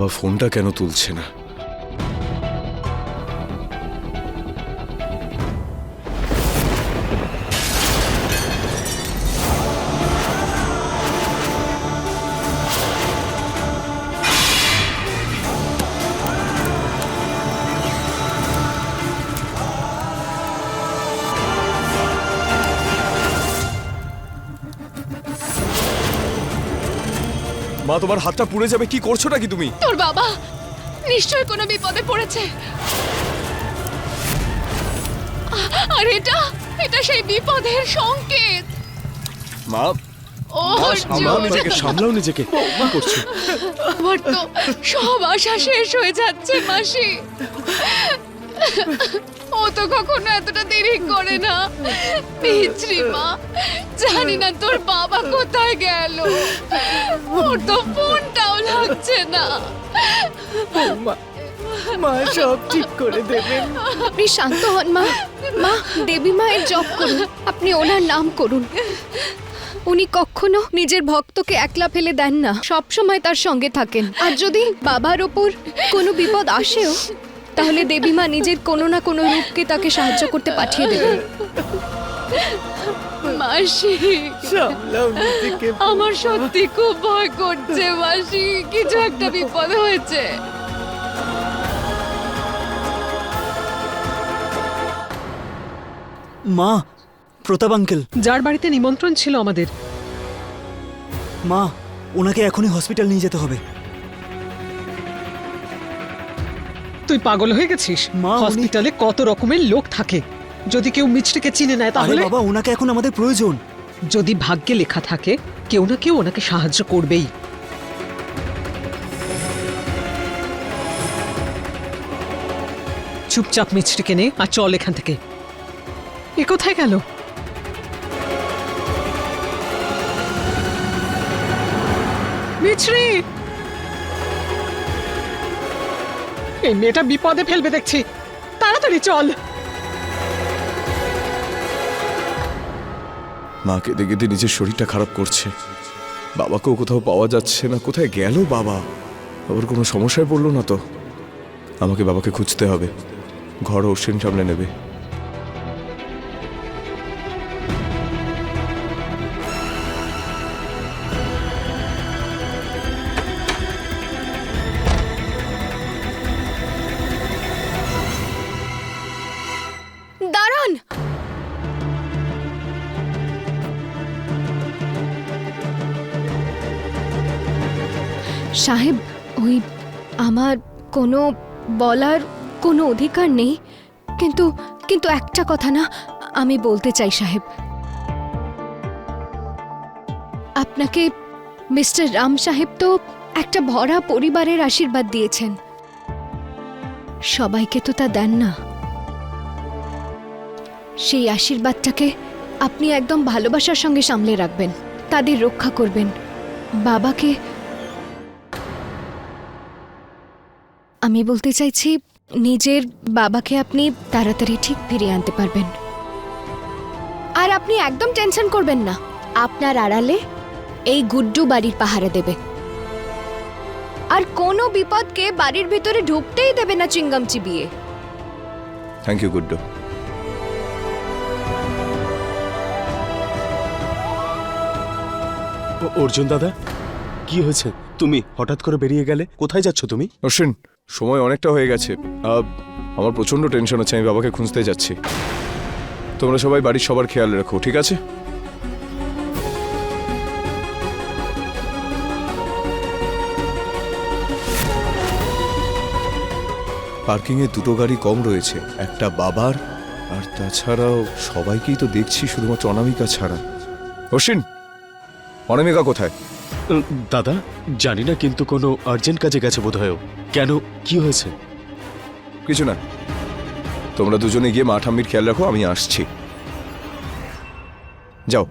বাবা ফোনটা কেন তুলছে না? মা তোমার হাতটা পুড়ে যাবে। কি করছ নাকি তুমি? তোর বাবা নিশ্চয় কোনো বিপদে পড়েছে। আর এটা এটা সেই বিপদের সংকেত। মা ও সামলাও নিজেকে সামলাও নিজেকে। কি করছ? আমার তো সব আশা শেষ হয়ে যাচ্ছে মাসি। ও তো কখনো এতটা দেরি করে না। পিছরি মা জানি না তোর বাবা কোথায় গেল। ওর তো ফোনটাও লাগছে না। মা সব ঠিক করে দেবেন। আপনি শান্ত হন মা। মা দেবী মায়ের জপ করুন। আপনি ওনার নাম করুন। উনি কখনো নিজের ভক্তকে একলা ফেলে দেন না। সবসময় তার সঙ্গে থাকেন। আর যদি বাবার ওপর কোনো বিপদ আসেও তাহলে দেবী মা নিজের কোনো না কোনো রূপকে তাকে সাহায্য করতে পাঠিয়ে দেবেন। মাসি আমার সত্যি খুব ভয় করছে মাসি। কিছু একটা বিপদ হয়েছে। মা প্রতাপ আঙ্কেল। যার বাড়িতে নিমন্ত্রণ ছিল আমাদের। মা ওনাকে এখনই হসপিটাল নিয়ে যেতে হবে। তুই পাগল হয়ে গেছিস? মা, উনি- হসপিটালে কত রকমের লোক থাকে। যদি কেউ মিছরিকে চিনে নেয় আরে তাহলে বাবা ওনাকে এখন আমাদের প্রয়োজন। যদি ভাগ্যে লেখা থাকে কেউ না কেউ ওনাকে সাহায্য করবেই। চুপচাপ মিছরিকে নে আর চল এখান থেকে। এ কোথায় গেল? মিছরি! এই মেয়েটা বিপদে ফেলবে দেখছি। তাড়াতাড়ি চল। মাকে দেখে দিয়ে নিজের শরীরটা খারাপ করছে। বাবাকেও কোথাও পাওয়া যাচ্ছে না। কোথায় গেল বাবা? আবার কোনো সমস্যায় পড়ল না তো? আমাকে বাবাকে খুঁজতে হবে। ঘর ওর সামনে নেবে। সাহেব, ওই আমার কোনো বলার কোনো অধিকার নেই। কিন্তু কিন্তু একটা কথা না, আমি বলতে চাই সাহেব। আপনাকে মিস্টার রাম সাহেব তো একটা ভরা পরিবারের আশীর্বাদ দিয়েছেন। সবাইকে তো তা দেন না। সেই আশীর্বাদটাকে আপনি একদম ভালোবাসার সঙ্গে সামলে রাখবেন, তাদের রক্ষা করবেন। বাবাকে আমি বলতে চাইছি নিজের বাবাকে আপনি তাড়াতাড়ি ঠিক ফিরিয়ে আনতে পারবেন। আর আপনি একদম টেনশন করবেন না আপনার আড়ালে এই গুড্ডু বাড়ির পাহারা দেবে। আর কোনো বিপদকে বাড়ির ভিতরে ঢুকতেই দেবে না চিঙ্গাম চিবিয়ে থ্যাংক ইউ গুড্ডু। অর্জুন দাদা কি হয়েছে? তুমি হঠাৎ করে বেরিয়ে গেলে? কোথায় যাচ্ছ তুমি? অশ্বিন সময় অনেকটা হয়ে গেছে। আমার প্রচণ্ড টেনশন আছে, আমি বাবাকে খুঁজতে যাচ্ছি। তোমরা সবাই বাড়ির সবার খেয়াল রাখো, ঠিক আছে? পার্কিংয়ে দুটো গাড়ি কম রয়েছে, একটা বাবার, আর তাছাড়াও সবাইকেই তো দেখছি শুধুমাত্র অনামিকা ছাড়া। অশ্বিন, অনামিকা কোথায়? দাদা, জানি না কিন্তু কোনো আর্জেন্ট কাজে গেছে বোধহয়। কেন? কি হয়েছে? কিছু না। তোমরা দুজনে গিয়ে মা ঠাম্মির খেয়াল রাখো, আমি আসছি। যাও।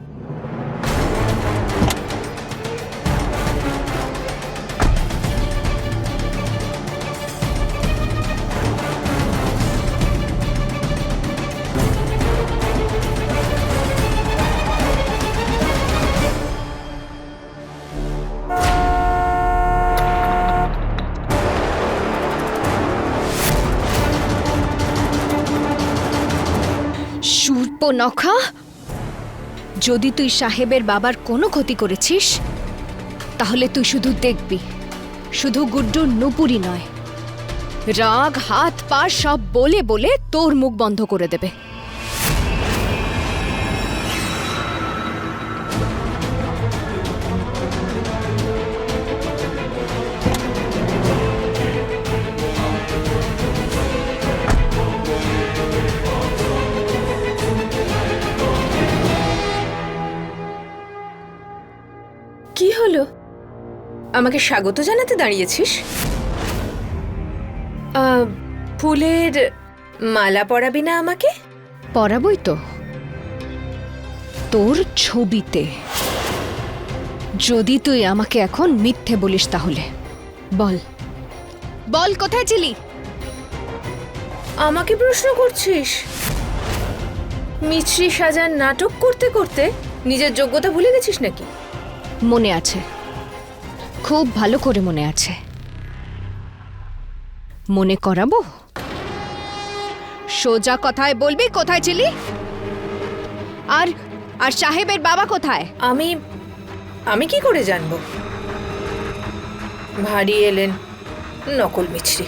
পোনখা যদি তুই সাহেবের বাবার কোনো ক্ষতি করেছিস, তাহলে তুই শুধু দেখবি। শুধু গুড্ডু নুপুরি নয়। রাগ, হাত, পা সব বলে বলে তোর মুখ বন্ধ করে দেবে। আমাকে স্বাগত জানাতে দাঁড়িয়েছিস? ফুলের মালা পরাবি না আমাকে? পড়াবই তো। তোর ছবিতে। যদি তুই আমাকে এখন মিথ্যে বলিস তাহলে বল। বল কোথায় ছিলি? আমাকে প্রশ্ন করছিস? মিছরি সাজার নাটক করতে করতে নিজের যোগ্যতা ভুলে গেছিস নাকি? মনে আছে। খুব ভালো করে মনে আছে। মনে করাবো? সোজা কথায় বলবি? কোথায় ছিলি আর আর সাহেবের বাবা কোথায়? আমি আমি কি করে জানব? ভারী এলেন নকল মিছরি।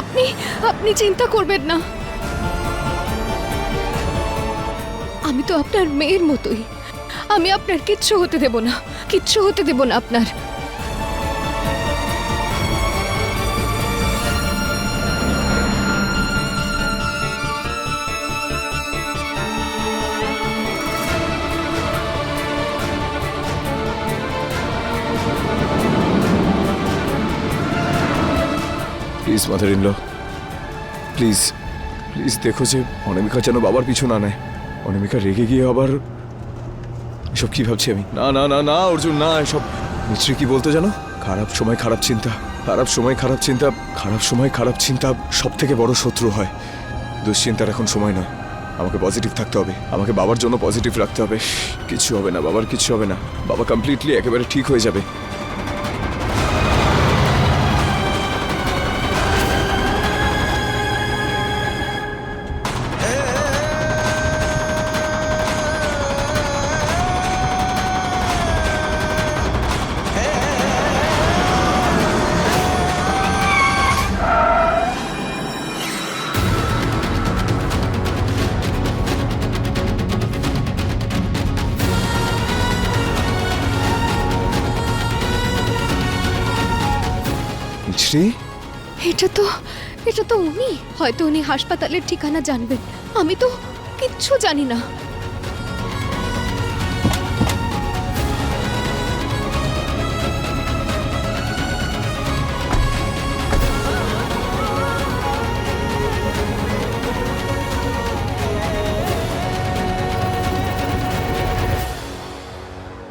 আপনি আপনি চিন্তা করবেন না। আমি তো আপনার মেয়ের মতোই। আমি আপনার কিচ্ছু হতে দেব না, কিচ্ছু হতে দেব না আপনার। Please mother in please please দেখো যে অনামিকা যেন বাবার পিছু না নেয়। অনামিকা রেগে গিয়ে আবার এসব কি ভাবছি আমি? না না না না, অর্জুন, না, এসব। মিত্রি কি বলতো জানো? খারাপ সময়, খারাপ চিন্তা। খারাপ সময়, খারাপ চিন্তা, খারাপ সময়, খারাপ চিন্তা সব থেকে বড় শত্রু হয়। দুশ্চিন্তার এখন সময় নয়। আমাকে পজিটিভ থাকতে হবে। আমাকে বাবার জন্য পজিটিভ রাখতে হবে। কিছু হবে না, বাবার কিছু হবে না। বাবা কমপ্লিটলি একেবারে ঠিক হয়ে যাবে। হয়তো উনি হাসপাতালের ঠিকানা জানবেন। আমি তো কিচ্ছু জানি না।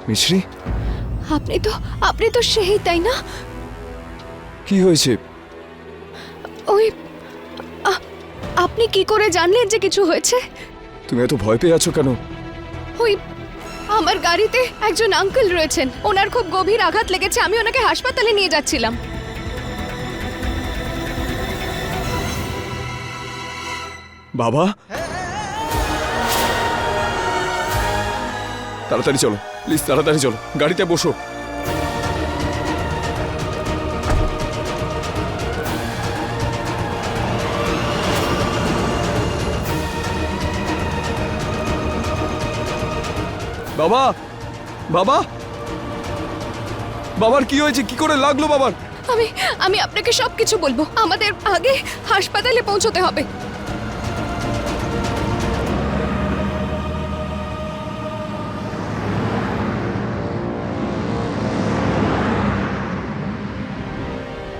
মিছরি? আপনি তো আপনি তো সেই তাই না? কি হয়েছে? আপনি কি করে জানলেন যে কিছু হয়েছে? তুমি এত ভয় পেয়ে আছো কেন? ওই আমার গাড়িতে একজন আঙ্কেল রয়েছেন। ওনার খুব গভীর আঘাত লেগেছে আমি ওনাকে হাসপাতালে নিয়ে যাচ্ছিলাম। বাবা? তাড়াতাড়ি চলো প্লিজ তাড়াতাড়ি চলো গাড়িতে বসো। বাবা বাবা। বাবার কি হয়েছে? কি করে লাগল বাবার? আমি আমি আপনাকে সব কিছু বলব। আমাদের আগে হাসপাতালে পৌঁছতে হবে।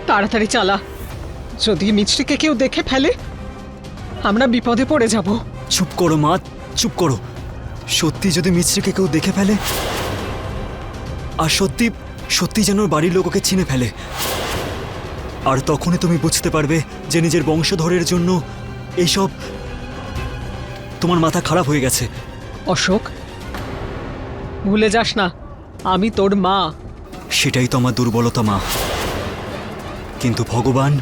তাড়াতাড়ি চালা। যদি মিছরিকে কেউ দেখে ফেলে আমরা বিপদে পড়ে যাব। চুপ করো মা চুপ করো। সত্যি যদি মিছরিকে কেউ দেখে ফেলে? আর সত্যি সত্যি যেন বাড়ির লোক ওকে চিনে ফেলে। আর তখনই তুমি বুঝতে পারবে যে নিজের বংশধরের জন্য এইসব তোমার মাথা খারাপ হয়ে গেছে। অশোক ভুলে যাস না আমি তোর মা। সেটাই তো আমার দুর্বলতা মা। কিন্তু ভগবান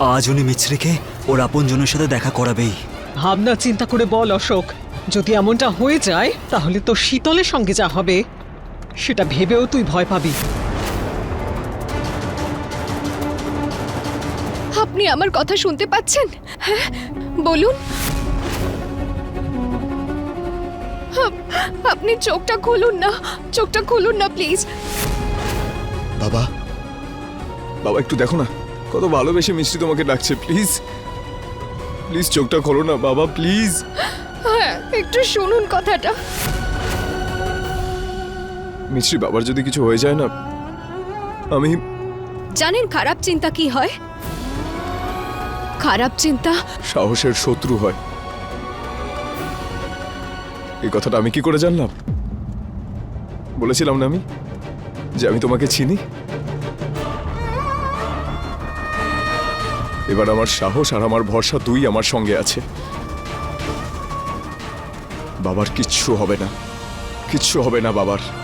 আজ উনি মিছরিকে ওর আপনজনের সাথে দেখা করাবেই। ভাবনা চিন্তা করে বল অশোক। যদি এমনটা হয়ে যায় তাহলে তো শীতলের সঙ্গে যা হবে সেটা ভেবেও তুই ভয় পাবি। আপনি আমার কথা শুনতে পাচ্ছেন? হ্যাঁ বলুন। আপ- আপনি চোখটা খুলুন না চোখটা খুলুন না প্লিজ। বাবা বাবা একটু দেখো না কত ভালোবেসে মিষ্টি তোমাকে ডাকছে প্লিজ। প্লিজ চোখটা খোলো না বাবা প্লিজ। একটু শুনুন কথাটা। মিষ্টি বাবার যদি কিছু হয়ে যায় না আমি জানেন খারাপ চিন্তা কি হয়? খারাপ চিন্তা? সাহসের শত্রু হয়। এই কথাটা আমি কি করে জানলাম? বলেছিলাম না আমি যে আমি তোমাকে চিনি। এবার আমার সাহস আর আমার ভরসা দুই আমার সঙ্গে আছে। বাবার কিচ্ছু হবে না। কিচ্ছু হবে না বাবার।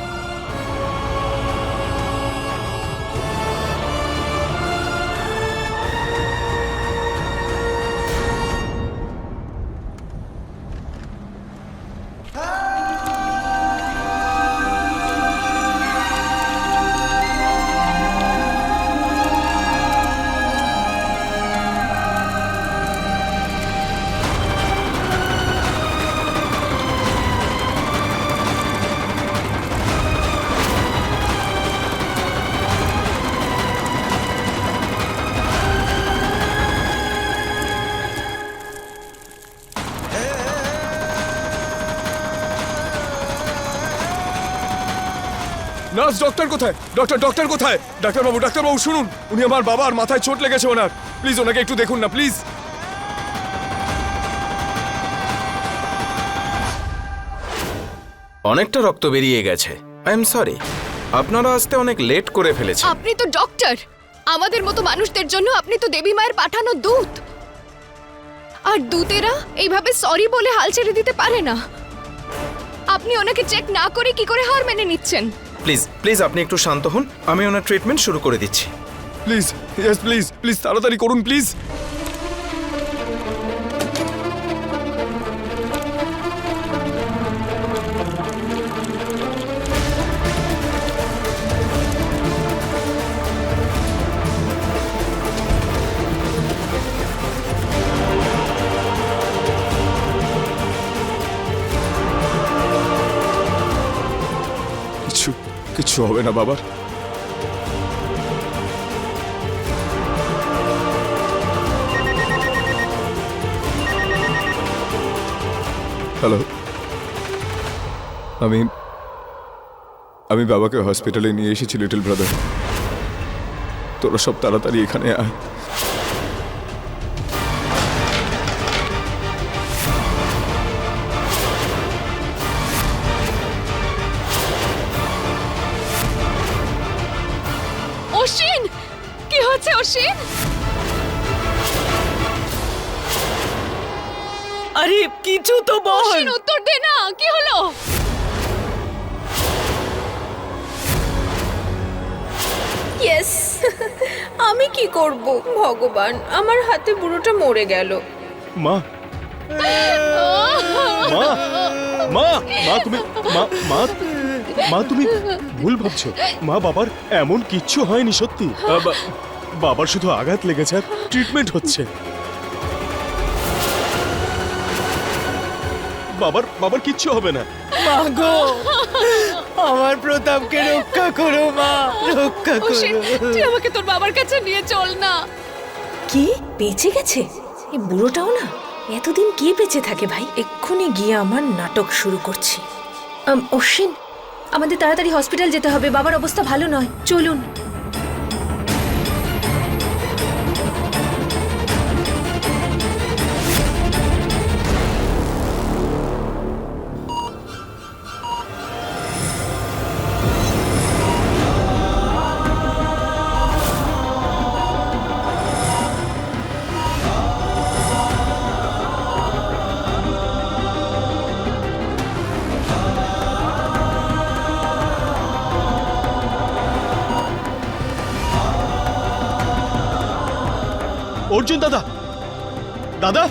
নার্স ডক্টর কোথায়? ডক্টর ডক্টর কোথায়? ডাক্তারবাবু ডাক্তারবাবু শুনুন। উনি আমার বাবার মাথায় চোট লেগেছে ওনার। প্লিজ ওনাকে একটু দেখুন না প্লিজ। অনেকটা রক্ত বেরিয়ে গেছে। I am sorry. আপনারা আসতে অনেক লেট করে ফেলেছেন। আপনি তো ডক্টর। আমাদের মতো মানুষদের জন্য আপনি তো দেবী মায়ের পাঠানো দূত। আর দূতেরা এইভাবে সরি বলে হাল ছেড়ে দিতে পারে না। আপনি ওনাকে চেক না করে কি করে হার মেনে নিচ্ছেন? প্লিজ প্লিজ আপনি একটু শান্ত হন। আমি ওনার ট্রিটমেন্ট শুরু করে দিচ্ছি। প্লিজ ইয়েস প্লিজ প্লিজ তাড়াতাড়ি করুন প্লিজ কিছু হবে না বাবার হ্যালো আমি আমি বাবাকে হসপিটালে নিয়ে এসেছি লিটল ব্রাদার তোরা সব তাড়াতাড়ি এখানে আয়। হাতে মরে গেল। মা। মা মা মা তুমি মা মা মা তুমি ভুল ভাবছ। মা বাবার এমন কিচ্ছু হয়নি সত্যি। বাবার শুধু আঘাত লেগেছে আর ট্রিটমেন্ট হচ্ছে। বাবার বাবার কিচ্ছু হবে না। মা গো আমার প্রতাপকে রক্ষা করো মা রক্ষা করো। তুই আমাকে তোর বাবার কাছে নিয়ে চল না। কি বেঁচে গেছে? এ বুড়োটাও না? এতদিন কে বেঁচে থাকে ভাই? এক্ষুনি গিয়ে আমার নাটক শুরু করছি। অশ্বিন, আমাদের তাড়াতাড়ি হসপিটাল যেতে হবে। বাবার অবস্থা ভালো নয়। চলুন। অর্জুন দাদা। দাদা?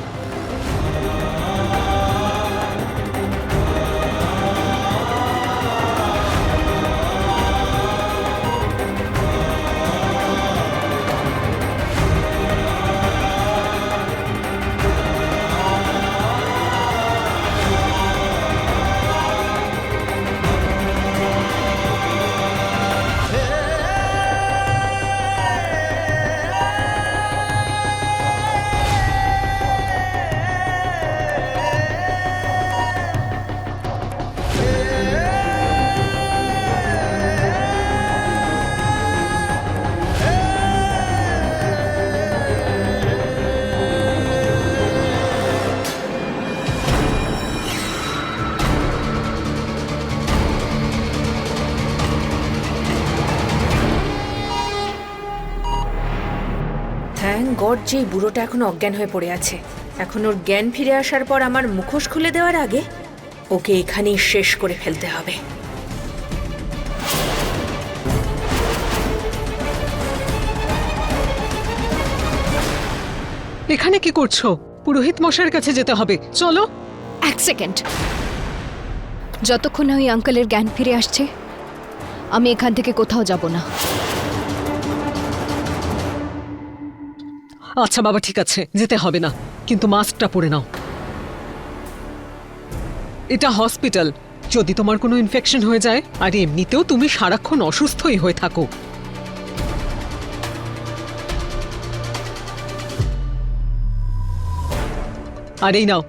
থ্যাংক গড যে এই বুড়োটা এখন অজ্ঞান হয়ে পড়ে আছে। এখন ওর জ্ঞান ফিরে আসার পর আমার মুখোশ খুলে দেওয়ার আগে ওকে এখানেই শেষ করে ফেলতে হবে। এখানে কি করছ? পুরোহিত মশাইয়ের কাছে যেতে হবে। চলো। এক সেকেন্ড। যতক্ষণ না ওই আঙ্কেলের জ্ঞান ফিরে আসছে আমি এখান থেকে কোথাও যাব না। আচ্ছা বাবা, ঠিক আছে, যেতে হবে না, কিন্তু মাস্কটা পরে নাও। এটা হসপিটাল, যদি তোমার কোনো ইনফেকশন হয়ে যায়, আর এমনিতেও তুমি সারাক্ষণ অসুস্থই হয়ে থাকো। আর এই নাও,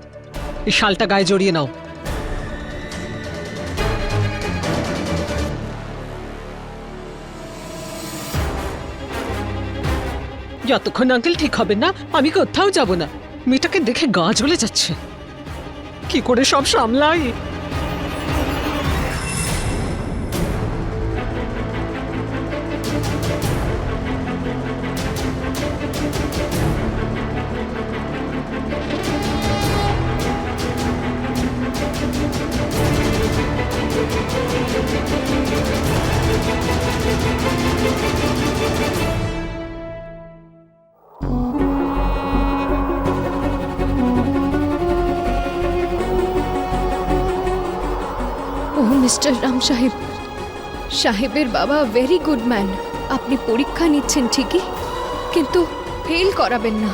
এই শালটা গায়ে জড়িয়ে নাও। যতক্ষণ আঙ্কেল ঠিক হবে না, আমি কোথাও যাব না। মেয়েটাকে দেখে গা জ্বলে যাচ্ছে। কি করে সব সামলাই? মিস্টার রাম সাহেব, সাহেবের বাবা ভেরি গুড ম্যান আপনি পরীক্ষা নিচ্ছেন ঠিকই, কিন্তু ফেল করাবেন না।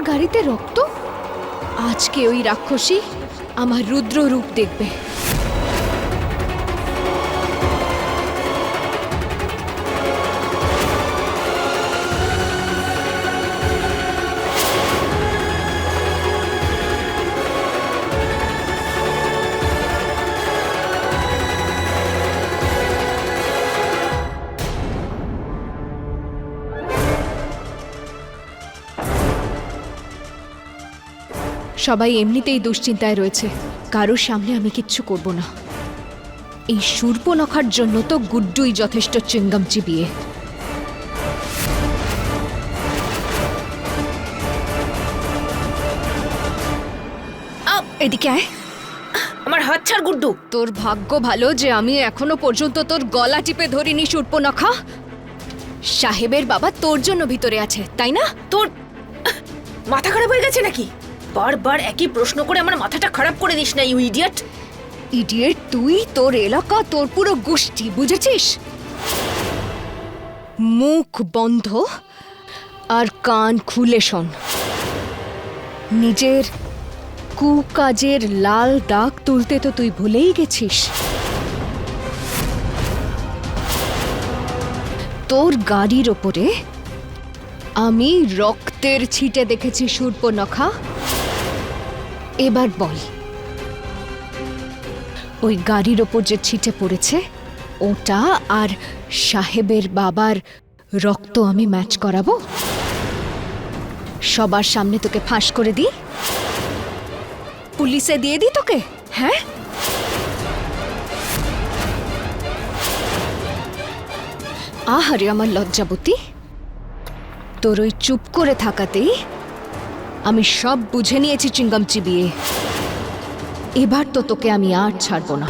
সূর্পনখার গাড়িতে রক্ত? আজকে ওই রাক্ষসী আমার রুদ্র রূপ দেখবে। সবাই এমনিতেই দুশ্চিন্তায় রয়েছে। কারোর সামনে আমি কিচ্ছু করব না। এই সূর্পনখার জন্য তো গুড্ডুই যথেষ্ট চিঙ্গাম চিবিয়ে এদিকে আয়। আমার হাত ছাড় গুড্ডু। তোর ভাগ্য ভালো যে আমি এখনও পর্যন্ত তোর গলা টিপে ধরিনি সূর্পনখা সাহেবের বাবা তোর জন্য ভিতরে আছে তাই না? তোর মাথা খারাপ হয়ে গেছে নাকি? বারবার একই প্রশ্ন করে আমার মাথাটা খারাপ করে দিস না, ইউ ইডিয়েট। ইডিয়েট, তুই, তোর এলাকা, তোর পুরো গোষ্ঠী, বুঝেছিস? মুখ বন্ধ আর কান খুলে শোন। নিজের কুকাজের লাল দাগ তুলতে তো তুই ভুলেই গেছিস। তোর গাড়ির ওপরে আমি রক্তের ছিটে দেখেছি সূর্পনখা। এবার বল। ওই গাড়ির ওপর যে ছিটে পড়েছে, ওটা আর সাহেবের বাবার রক্ত আমি ম্যাচ করাবো? সবার সামনে তোকে ফাঁস করে দিই? পুলিশে দিয়ে দিই তোকে হ্যাঁ? আহারে আমার লজ্জাবতী। তোর ওই চুপ করে থাকাতেই আমি সব বুঝে নিয়েছি চিঙ্গাম চিবিয়ে এবার তো তোকে আমি আর ছাড়বো না।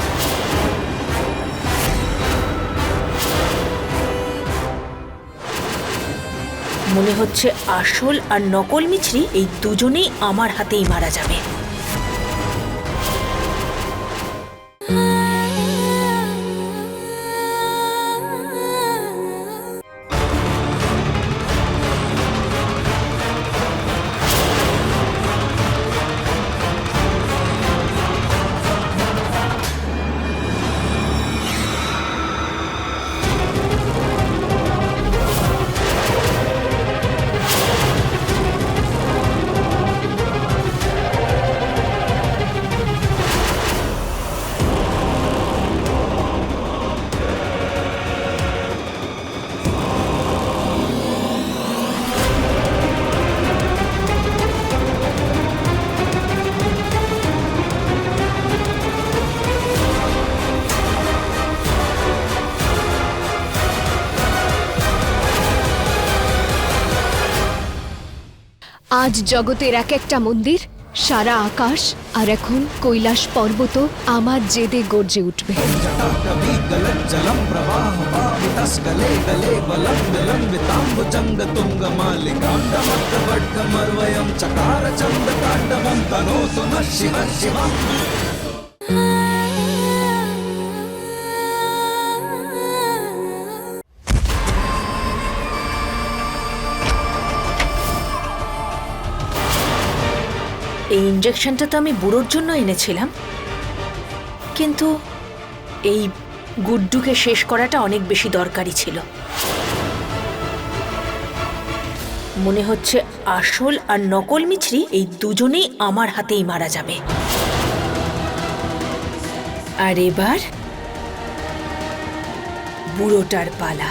মনে হচ্ছে আসল আর নকল মিছরি এই দুজনেই আমার হাতেই মারা যাবে। আজ জগতের এক একটা মন্দির, সারা আকাশ আর এখন কৈলাস পর্বত আমার জেদে গর্জে উঠবে। এই ইঞ্জেকশনটা তো আমি বুড়োর জন্য এনেছিলাম। কিন্তু এই গুড্ডুকে শেষ করাটা অনেক বেশি দরকারি ছিল। মনে হচ্ছে আসল আর নকল মিছরি এই দুজনেই আমার হাতেই মারা যাবে। আর এবার বুড়োটার পালা।